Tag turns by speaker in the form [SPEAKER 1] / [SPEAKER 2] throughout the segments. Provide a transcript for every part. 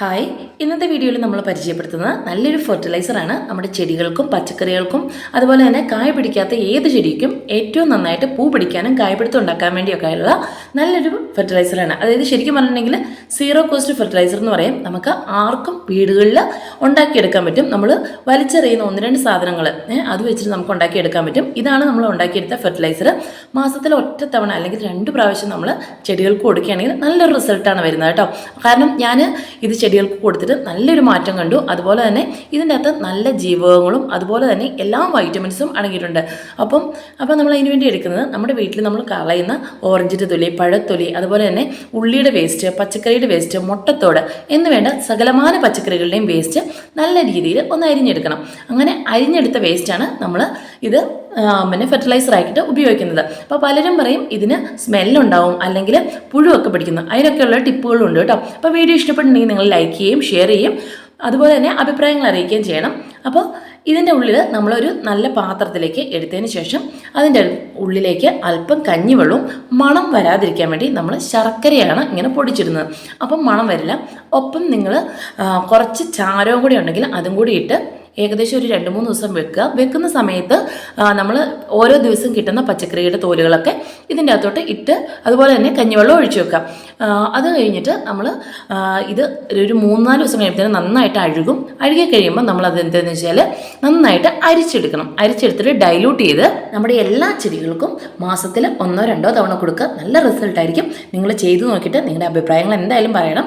[SPEAKER 1] Hi. ഇന്നത്തെ വീഡിയോയിൽ നമ്മൾ പരിചയപ്പെടുത്തുന്നത് നല്ലൊരു ഫെർട്ടിലൈസറാണ് നമ്മുടെ ചെടികൾക്കും പച്ചക്കറികൾക്കും അതുപോലെ തന്നെ കായ പിടിക്കാത്ത ഏത് ചെടിക്കും ഏറ്റവും നന്നായിട്ട് പൂ പിടിക്കാനും കായപിടുത്തം ഉണ്ടാക്കാൻ വേണ്ടിയൊക്കെ ഉള്ള നല്ലൊരു ഫെർട്ടിലൈസറാണ് അതായത് ശരിക്കും പറഞ്ഞിട്ടുണ്ടെങ്കിൽ സീറോ കോസ്റ്റ് ഫെർട്ടിലൈസർ എന്ന് പറയും. നമുക്ക് ആർക്കും വീടുകളിൽ ഉണ്ടാക്കിയെടുക്കാൻ പറ്റും. നമ്മൾ വലിച്ചെറിയുന്ന ഒന്ന് രണ്ട് സാധനങ്ങൾ അത് വെച്ചിട്ട് നമുക്ക് ഉണ്ടാക്കിയെടുക്കാൻ പറ്റും. ഇതാണ് നമ്മൾ ഉണ്ടാക്കിയെടുത്ത ഫെർട്ടിലൈസർ മാസത്തിൽ ഒറ്റ തവണ അല്ലെങ്കിൽ രണ്ട് പ്രാവശ്യം നമ്മൾ ചെടികൾക്ക് കൊടുക്കുകയാണെങ്കിൽ നല്ലൊരു റിസൾട്ടാണ് വരുന്നത് കേട്ടോ. കാരണം ഞാൻ ഇത് ചെടികൾക്ക് കൊടുത്തിട്ട് നല്ലൊരു മാറ്റം കണ്ടു. അതുപോലെ തന്നെ ഇതിന്റെ അകത്ത് നല്ല ജീവകങ്ങളും അതുപോലെ തന്നെ എല്ലാ വൈറ്റമിൻസും അടങ്ങിയിട്ടുണ്ട്. അപ്പം അപ്പം നമ്മൾ അതിന് വേണ്ടി എടുക്കുന്നത് നമ്മുടെ വീട്ടിൽ നമ്മൾ കളയുന്ന ഓറഞ്ചിന്റെ തൊലി പഴത്തൊലി അതുപോലെ തന്നെ ഉള്ളിയുടെ വേസ്റ്റ് പച്ചക്കറിയുടെ വേസ്റ്റ് മുട്ടത്തോട് എന്ന് വേണ്ട സകലമാന പച്ചക്കറികളുടെയും വേസ്റ്റ് നല്ല രീതിയിൽ ഒന്ന് അരിഞ്ഞെടുക്കണം. അങ്ങനെ അരിഞ്ഞെടുത്ത വേസ്റ്റാണ് നമ്മൾ ഇത് പിന്നെ ഫെർട്ടിലൈസർ ആയിട്ട് ഉപയോഗിക്കുന്നത്. അപ്പോൾ പലരും പറയും ഇതിന് സ്മെല്ലുണ്ടാവും അല്ലെങ്കിൽ പുഴുവൊക്കെ പിടിക്കുന്നു. അതിനൊക്കെയുള്ള ടിപ്പുകളുണ്ട് കേട്ടോ. അപ്പോൾ വീഡിയോ ഇഷ്ടപ്പെട്ടുണ്ടെങ്കിൽ നിങ്ങൾ ലൈക്ക് ചെയ്യുകയും ഷെയർ ചെയ്യും അതുപോലെ തന്നെ അഭിപ്രായങ്ങൾ അറിയിക്കുകയും ചെയ്യണം. അപ്പോൾ ഇതിന്റെ ഉള്ളിൽ നമ്മളൊരു നല്ല പാത്രത്തിലേക്ക് എടുത്തതിന് ശേഷം അതിന്റെ ഉള്ളിലേക്ക് അല്പം കഞ്ഞിവെള്ളവും മണം വരാതിരിക്കാൻ വേണ്ടി നമ്മൾ ശർക്കരയാണ് ഇങ്ങനെ പൊടിച്ചിരുന്നത് അപ്പം മണം വരില്ല. ഒപ്പം നിങ്ങൾ കുറച്ച് ചാരവും കൂടി ഉണ്ടെങ്കിൽ അതും കൂടി ഇട്ട് ഏകദേശം ഒരു രണ്ട് മൂന്ന് ദിവസം വെക്കുക. വെക്കുന്ന സമയത്ത് നമ്മൾ ഓരോ ദിവസം കിട്ടുന്ന പച്ചക്കറിയുടെ തോലുകളൊക്കെ ഇതിന്റെ അകത്തോട്ട് ഇട്ട് അതുപോലെ തന്നെ കഞ്ഞിവെള്ളം ഒഴിച്ചു വെക്കുക. അത് കഴിഞ്ഞിട്ട് നമ്മൾ ഇത് ഒരു മൂന്നാൽ ദിവസം കഴിയുമ്പോൾ നന്നായിട്ട് അഴുകും. അഴുകി കഴിയുമ്പോൾ നമ്മൾ അത് എന്താണെന്ന് വെച്ചാൽ നന്നായിട്ട് അരിച്ചെടുക്കണം. അരിച്ചെടുത്തിട്ട് ഡൈലൂട്ട് ചെയ്ത് നമ്മുടെ എല്ലാ ചെടികൾക്കും മാസത്തിൽ ഒന്നോ രണ്ടോ തവണ കൊടുക്കുക. നല്ല റിസൾട്ട് ആയിരിക്കും. നിങ്ങൾ ചെയ്തു നോക്കിയിട്ട് നിങ്ങളുടെ അഭിപ്രായങ്ങൾ എന്തായാലും പറയണം.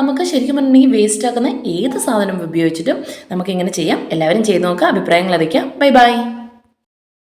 [SPEAKER 1] നമുക്ക് ശരിക്കും പറഞ്ഞിട്ടുണ്ടെങ്കിൽ വേസ്റ്റ് ആക്കുന്ന ഏത് സാധനം ഉപയോഗിച്ചിട്ടും നമുക്ക് ഇങ്ങനെ ചെയ്യാം. എല്ലാവരും ചെയ്ത് നോക്കുക അഭിപ്രായങ്ങൾ അറിയിക്കുക. Bye bye